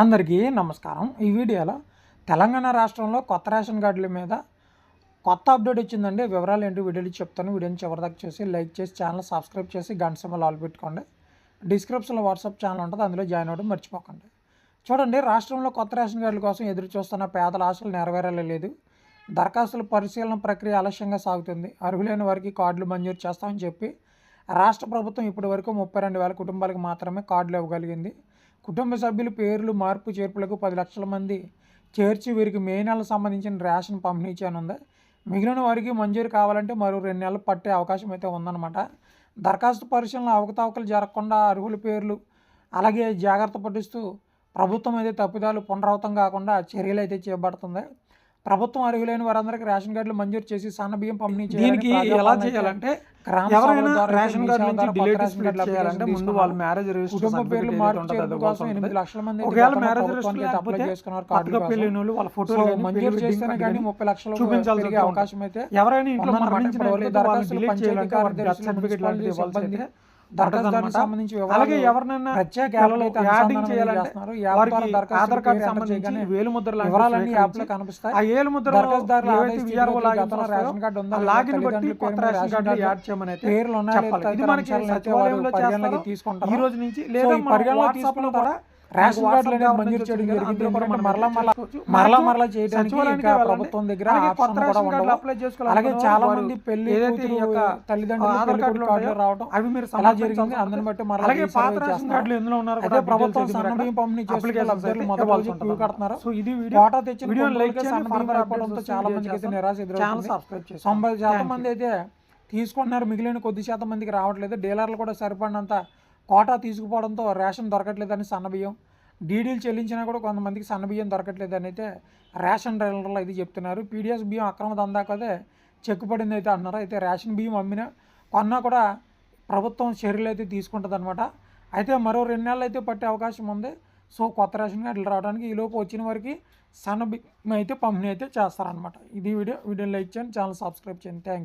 అందరికీ నమస్కారం. ఈ వీడియోలో తెలంగాణ రాష్ట్రంలో కొత్త రేషన్ కార్డుల మీద కొత్త అప్డేట్ వచ్చిందండి. వివరాలు ఏంటి వీడియోలు చెప్తాను. వీడియోని చివరిదాకా చూసి లైక్ చేసి ఛానల్ సబ్స్క్రైబ్ చేసి గంట సింబల్ ఆల్ పెట్టుకోండి. డిస్క్రిప్షన్లో వాట్సాప్ ఛానల్ ఉంటుంది. అందులో జాయిన్ అవ్వడం మర్చిపోకండి. చూడండి రాష్ట్రంలో కొత్త రేషన్ కార్డుల కోసం ఎదురు చూస్తున్న పేదల ఆశలు నెరవేరలేదు దరఖాస్తుల పరిశీలన ప్రక్రియ ఆలస్యంగా సాగుతుంది. అర్హులైన వారికి కార్డులు మంజూరు చేస్తామని చెప్పి రాష్ట్ర ప్రభుత్వం ఇప్పటి వరకు ముప్పై రెండు వేల కుటుంబాలకు మాత్రమే కార్డులు ఇవ్వగలిగింది. కుటుంబ సభ్యుల పేర్లు మార్పు చేర్పులకు పది లక్షల మంది చేర్చి వీరికి మే నెలకు సంబంధించిన రేషన్ పంపిణీ చేయనుంది మిగిలిన వారికి మంజూరు కావాలంటే మరో రెండు నెలలు పట్టే అవకాశం అయితే ఉందన్నమాట. దరఖాస్తు పరిశీలన అవకతవకలు జరగకుండా అర్హుల పేర్లు అలాగే జాగ్రత్త పట్టిస్తూ ప్రభుత్వం అయితే తప్పిదాలు పునరావృతం కాకుండా చర్యలు అయితే చేపడుతుంది. ప్రభుత్వం అర్హులైన వారందరికీ రేషన్ కార్డులు మంజూరు చేసి సన్న బియ్యం పంపిణీ దీనికి ఎలా చేయాలంటే ఎవరైనా రేషన్ కార్డు నుంచి డిలీట్ చేయాలంటే ముందు వాళ్ళ. మ్యారేజ్ పేర్లు కోసం ఎనిమిది లక్షల మంది ఒకవేళ మ్యారేజ్ అప్లై చేసుకున్నారు. వాళ్ళు ఫోటోలు మంజూరు చేస్తేనే కానీ ముప్పై లక్షలు. అవకాశం అయితే ఎవరైనా ఇంట్లో పంచాయతీ లాంటిది ఇవ్వాల్సి సంబంధించి అలాగే ఎవరినైనా ప్రత్యేక యాడింగ్. యాప్ వారికి ఆధార్ కార్డు సంబంధించి వేలు ముద్ర వివరాలన్నీ యాప్లో కనిపిస్తాయి ఆ ఏలు ముద్ర దరఖాస్తుదారుల ఏవైతే విఆర్ఓ రేషన్ కార్డు ఉందా లాగిన్ బట్టి కొత్త రేషన్ కార్డులో యాడ్ చేయమని అయితే పేర్లు ఉన్నాయా. ఇది మనకి సచివాలయంలో చేస్తారు. తీసుకుంటారు. ఈ రోజు నుంచి లేదా ఈ మన పరిగణలోకి WhatsApp లో తీసుకున్న కూడా రేషన్ కార్డులు government మంజూరు చేయడం. జరిగింది మరలా మరలా. మరలా మరలా చేయడానికి ఇంకా. ప్రభుత్వం దగ్గర అలాగే ఆప్షన్ కూడా ఉండవు. చాలా మంది పెళ్ళి ఏదైతే యొక్క తల్లిదండ్రులు పెళ్ళి కొడుకు కార్డులు రావడం అవి మీరు ఎలా జరిగింది. అందుని బట్టి మరలా అలాగే రీసర్వే పాత రేషన్ చేస్తున్నారు. కార్డులు ఎందులో ఉన్నారో ప్రభుత్వం పంపిణీ లబ్ధిదారులు మొదటి రోజు. క్యూ కడుతున్నారు సో ఇది వీడియో కోటా తెచ్చిన లైక్ చాలా వీడియో మందికి అయితే చేస్తాను. నిరాశ ఛానల్ ఎదురవుతుంది సబ్స్క్రైబ్ చేసుకోండి తొంభై శాతం. మంది అయితే తీసుకుంటున్నారు మిగిలిన కొద్ది శాతం మందికి రావట్లేదు డీలర్లు కూడా సరిపడినంత కోటా తీసుకుపోవడంతో రేషన్ దొరకట్లేదని సన్నబియ్యం. డీడీలు చెల్లించినా కూడా కొంతమందికి సన్నబియ్యం దొరకట్లేదని అయితే రేషన్ డీలర్లు అయితే చెప్తున్నారు. పీడిఎస్ బియ్యం అక్రమ దందాకదే చెక్కుపడింది అయితే అన్నారు అయితే రేషన్ బియ్యం అమ్మినా కొన్నా కూడా ప్రభుత్వం చర్యలు అయితే తీసుకుంటుంది అనమాట అయితే మరో రెండు నెలలు అయితే పట్టే అవకాశం ఉంది. సో కొత్త రేషన్ కార్డులు రావడానికి ఈలోపు వచ్చిన వారికి సన్న బియ్యం అయితే పంపిణీ అయితే చేస్తారనమాట ఇది వీడియో. వీడియో లైక్ చేయండి. ఛానల్ సబ్స్క్రైబ్ చేయండి. Thank you